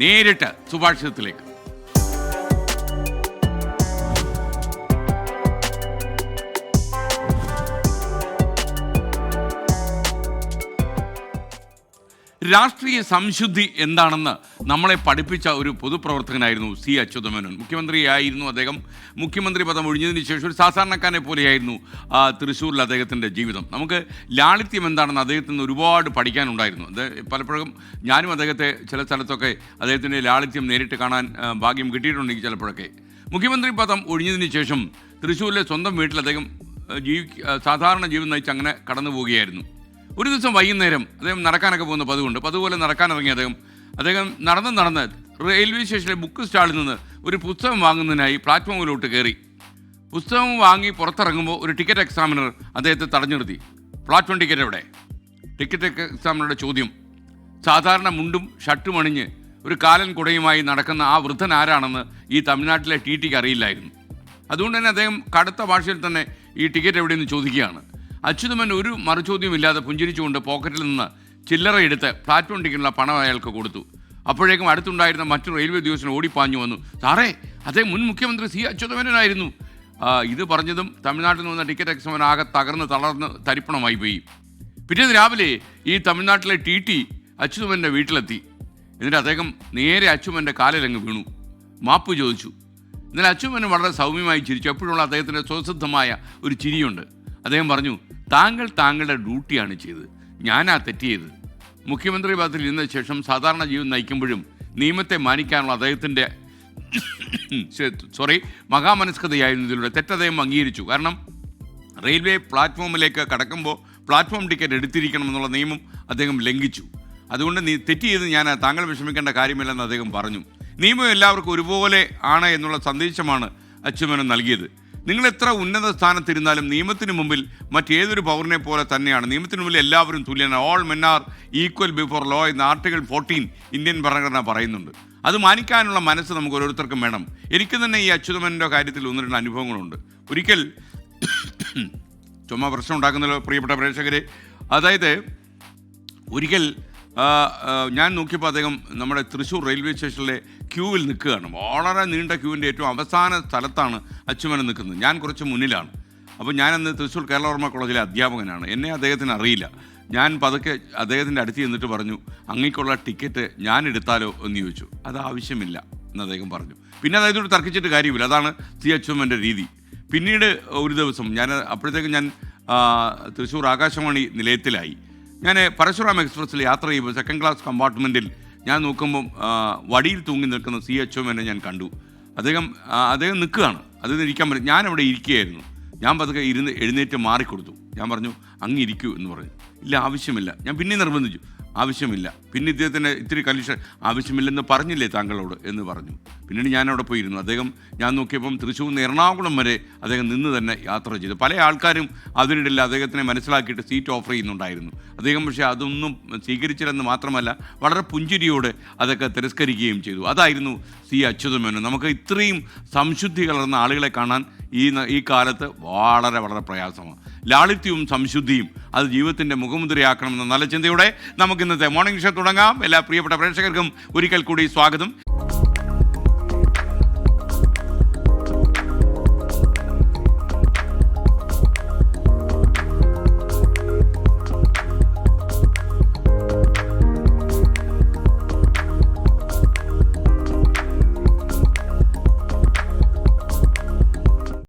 നേരിട്ട് സുഭാഷിതത്തിലേക്ക്. രാഷ്ട്രീയ സംശുദ്ധി എന്താണെന്ന് നമ്മളെ പഠിപ്പിച്ച ഒരു പൊതുപ്രവർത്തകനായിരുന്നു സി അച്യുതമേനോൻ. മുഖ്യമന്ത്രിയായിരുന്നു അദ്ദേഹം. മുഖ്യമന്ത്രി പദം ഒഴിഞ്ഞതിന് ശേഷം ഒരു സാധാരണക്കാരനെ പോലെയായിരുന്നു തൃശ്ശൂരിൽ അദ്ദേഹത്തിന്റെ ജീവിതം. നമുക്ക് ലാളിത്യം എന്താണെന്ന് അദ്ദേഹത്തിൽ നിന്ന് ഒരുപാട് പഠിക്കാനുണ്ടായിരുന്നു. അത് പലപ്പോഴും ഞാനും അദ്ദേഹത്തെ ചില സ്ഥലത്തൊക്കെ അദ്ദേഹത്തിന്റെ ലാളിത്യം നേരിട്ട് കാണാൻ ഭാഗ്യം കിട്ടിയിട്ടുണ്ടെങ്കിൽ ചിലപ്പോഴൊക്കെ. മുഖ്യമന്ത്രി പദം ഒഴിഞ്ഞതിന് ശേഷം തൃശ്ശൂരിലെ സ്വന്തം വീട്ടിൽ അദ്ദേഹം ജീവി സാധാരണ ജീവിതം നയിച്ച് അങ്ങനെ കടന്നു പോവുകയായിരുന്നു ഒരു ദിവസം വൈകുന്നേരം അദ്ദേഹം നടക്കാനൊക്കെ പോകുന്ന പതിവുണ്ട്. അപ്പോൾ അതുപോലെ നടക്കാനിറങ്ങി അദ്ദേഹം അദ്ദേഹം നടന്ന് നടന്ന് റെയിൽവേ സ്റ്റേഷനിലെ ബുക്ക് സ്റ്റാളിൽ നിന്ന് ഒരു പുസ്തകം വാങ്ങുന്നതിനായി പ്ലാറ്റ്ഫോമിലോട്ട് കയറി. പുസ്തകം വാങ്ങി പുറത്തിറങ്ങുമ്പോൾ ഒരു ടിക്കറ്റ് എക്സാമിനർ അദ്ദേഹത്തെ തടഞ്ഞു നിർത്തി പ്ലാറ്റ്ഫോം ടിക്കറ്റ് എവിടെ? ടിക്കറ്റ് എക്സാമിനറുടെ ചോദ്യം. സാധാരണ മുണ്ടും ഷർട്ടും അണിഞ്ഞ് ഒരു കാലൻ കുടയുമായി നടക്കുന്ന ആ വൃദ്ധൻ ആരാണെന്ന് ഈ തമിഴ്നാട്ടിലെ ടി ടിക്ക് അറിയില്ലായിരുന്നു. അതുകൊണ്ട് തന്നെ അദ്ദേഹം കടുത്ത ഭാഷയിൽ തന്നെ ഈ ടിക്കറ്റ് എവിടെയെന്ന് ചോദിക്കുകയാണ്. അച്യുതമൻ ഒരു മറുചോദ്യമില്ലാതെ പുഞ്ചിരിച്ചുകൊണ്ട് പോക്കറ്റിൽ നിന്ന് ചില്ലറ എടുത്ത് പ്ലാറ്റ്ഫോം ടിക്കറ്റിനുള്ള പണം അയാൾക്ക് കൊടുത്തു. അപ്പോഴേക്കും അടുത്തുണ്ടായിരുന്ന മറ്റു റെയിൽവേ ഉദ്യോഗസ്ഥൻ ഓടിപ്പാഞ്ഞു വന്നു. സാറേ അതേ മുൻ മുഖ്യമന്ത്രി സി അച്യുതമേനോനായിരുന്നു. ഇത് പറഞ്ഞതും തമിഴ്നാട്ടിൽ നിന്ന് വന്ന ടിക്കറ്റ് എക്സമൻ ആകെ തകർന്ന് തളർന്ന് തരിപ്പണമായി പോയി. പിറ്റേന്ന് രാവിലെ ഈ തമിഴ്നാട്ടിലെ ടി ടി അച്യുതമന്റെ വീട്ടിലെത്തി. എന്നിട്ട് അദ്ദേഹം നേരെ അച്യുമന്റെ കാലിലങ്ങ് വീണു. മാപ്പ് ചോദിച്ചു. എന്നാൽ അച്യുമൻ വളരെ സൗമ്യമായി ചിരിച്ചു. എപ്പോഴുള്ള അദ്ദേഹത്തിന്റെ സ്വസിദ്ധമായ ഒരു ചിരിയുണ്ട്. അദ്ദേഹം പറഞ്ഞു താങ്കൾ താങ്കളുടെ ഡ്യൂട്ടിയാണ് ചെയ്തത്. ഞാനാ തെറ്റ് ചെയ്തത് മുഖ്യമന്ത്രി പദത്തിൽ ഇരുന്ന ശേഷം സാധാരണ ജീവിതം നയിക്കുമ്പോഴും നിയമത്തെ മാനിക്കാനുള്ള അദ്ദേഹത്തിന്റെ സോറി മഹാമനസ്കതയായിരുന്നു ഇതിലൂടെ. തെറ്റദ്ദേഹം അംഗീകരിച്ചു. കാരണം റെയിൽവേ പ്ലാറ്റ്ഫോമിലേക്ക് കടക്കുമ്പോൾ പ്ലാറ്റ്ഫോം ടിക്കറ്റ് എടുത്തിരിക്കണം എന്നുള്ള നിയമം അദ്ദേഹം ലംഘിച്ചു. അതുകൊണ്ട് നീ തെറ്റ് ചെയ്ത് ഞാൻ താങ്കൾ വിഷമിക്കേണ്ട കാര്യമില്ലെന്ന് അദ്ദേഹം പറഞ്ഞു. നിയമം എല്ലാവർക്കും ഒരുപോലെ ആണ് എന്നുള്ള സന്ദേശമാണ് അച്യുമനം നൽകിയത്. നിങ്ങൾ എത്ര ഉന്നത സ്ഥാനത്തിരുന്നാലും നിയമത്തിന് മുമ്പിൽ മറ്റേതൊരു പൗരനെ പോലെ തന്നെയാണ്. നിയമത്തിന് മുമ്പിൽ എല്ലാവരും തുല്യനാണ്. All men are equal before law എന്ന ആർട്ടിക്കിൾ ഫോർട്ടീൻ ഇന്ത്യൻ ഭരണഘടന പറയുന്നുണ്ട്. അത് മാനിക്കാനുള്ള മനസ്സ് നമുക്ക് ഓരോരുത്തർക്കും വേണം. എനിക്ക് തന്നെ ഈ അച്യുതമന്റെ കാര്യത്തിൽ ഒന്ന് രണ്ട് അനുഭവങ്ങളുണ്ട്. ഒരിക്കൽ ചുമ്മാ പ്രശ്നം ഉണ്ടാക്കുന്നല്ലോ പ്രിയപ്പെട്ട പ്രേക്ഷകരെ. അതായത് ഒരിക്കൽ ഞാൻ നോക്കിയപ്പോൾ അദ്ദേഹം നമ്മുടെ തൃശ്ശൂർ റെയിൽവേ സ്റ്റേഷനിലെ ക്യൂവിൽ നിൽക്കുകയാണ്. വളരെ നീണ്ട ക്യൂവിന്റെ ഏറ്റവും അവസാന സ്ഥലത്താണ് അച്ചുമനൻ നിൽക്കുന്നത്. ഞാൻ കുറച്ച് മുന്നിലാണ്. അപ്പോൾ ഞാനന്ന് തൃശ്ശൂർ കേരളവർമ്മ കോളേജിലെ അധ്യാപകനാണ്. എന്നെ അദ്ദേഹത്തിന് അറിയില്ല. ഞാൻ പതുക്കെ അദ്ദേഹത്തിന്റെ അടുത്ത് ചെന്നിട്ട് പറഞ്ഞു അങ്ങേക്കുള്ള ടിക്കറ്റ് ഞാൻ എടുത്താലോ? എന്ന് ചോദിച്ചു. അത് ആവശ്യമില്ല എന്ന് അദ്ദേഹം പറഞ്ഞു. പിന്നെ അദ്ദേഹത്തോട് തർക്കിച്ചിട്ട് കാര്യമില്ല. അതാണ് സി അച്ചുമന്റെ രീതി. പിന്നീട് ഒരു ദിവസം ഞാൻ അപ്പോഴത്തേക്കും ഞാൻ തൃശ്ശൂർ ആകാശവാണി നിലയത്തിലായി. ഞാൻ പരശുറാം എക്സ്പ്രസ്സിൽ യാത്ര ചെയ്യുമ്പോൾ സെക്കൻഡ് ക്ലാസ് കമ്പാർട്ട്മെന്റിൽ ഞാൻ നോക്കുമ്പം വടിയിൽ തൂങ്ങി നിൽക്കുന്ന സി എച്ച് എന്നെ ഞാൻ കണ്ടു. അദ്ദേഹം അദ്ദേഹം നിൽക്കുകയാണ്. അത് ഇരിക്കാൻ പറ്റും ഞാൻ അവിടെ ഇരിക്കുകയായിരുന്നു. ഞാൻ പതുക്കെ ഇരുന്ന് എഴുന്നേറ്റ് മാറിക്കൊടുത്തു. ഞാൻ പറഞ്ഞു അങ്ങ് ഇരിക്കൂ എന്ന് പറഞ്ഞു. ഇല്ല ആവശ്യമില്ല. ഞാൻ പിന്നെ നിർബന്ധിച്ചു. ആവശ്യമില്ല. പിന്നെ ഇദ്ദേഹത്തിന് ഇത്തിരി കലീഷൻ ആവശ്യമില്ലെന്ന് പറഞ്ഞില്ലേ താങ്കളോട് എന്ന് പറഞ്ഞു. പിന്നീട് ഞാൻ അവിടെ പോയിരുന്നു. അദ്ദേഹം ഞാൻ നോക്കിയപ്പം തൃശ്ശൂർ നിന്ന് എറണാകുളം വരെ അദ്ദേഹം നിന്ന് തന്നെ യാത്ര ചെയ്തു. പല ആൾക്കാരും അതിനിടയിൽ അദ്ദേഹത്തിനെ മനസ്സിലാക്കിയിട്ട് സീറ്റ് ഓഫർ ചെയ്യുന്നുണ്ടായിരുന്നു. അദ്ദേഹം പക്ഷേ അതൊന്നും സ്വീകരിച്ചില്ലെന്ന് മാത്രമല്ല വളരെ പുഞ്ചിരിയോടെ അതൊക്കെ തിരസ്കരിക്കുകയും ചെയ്തു. അതായിരുന്നു സി അച്യുതമേനോൻ. നമുക്ക് ഇത്രയും സംശുദ്ധി കലർന്ന ആളുകളെ കാണാൻ ഈ ഈ കാലത്ത് വളരെ വളരെ പ്രയാസമാണ്. ലാളിത്യവും സംശുദ്ധിയും അത് ജീവിതത്തിന്റെ മുഖമുദ്രയാക്കണമെന്ന നല്ല ചിന്തയോടെ നമുക്ക് ഇന്നത്തെ മോർണിംഗ് ഷോ തുടങ്ങാം. എല്ലാ പ്രിയപ്പെട്ട പ്രേക്ഷകർക്കും ഒരിക്കൽ കൂടി സ്വാഗതം.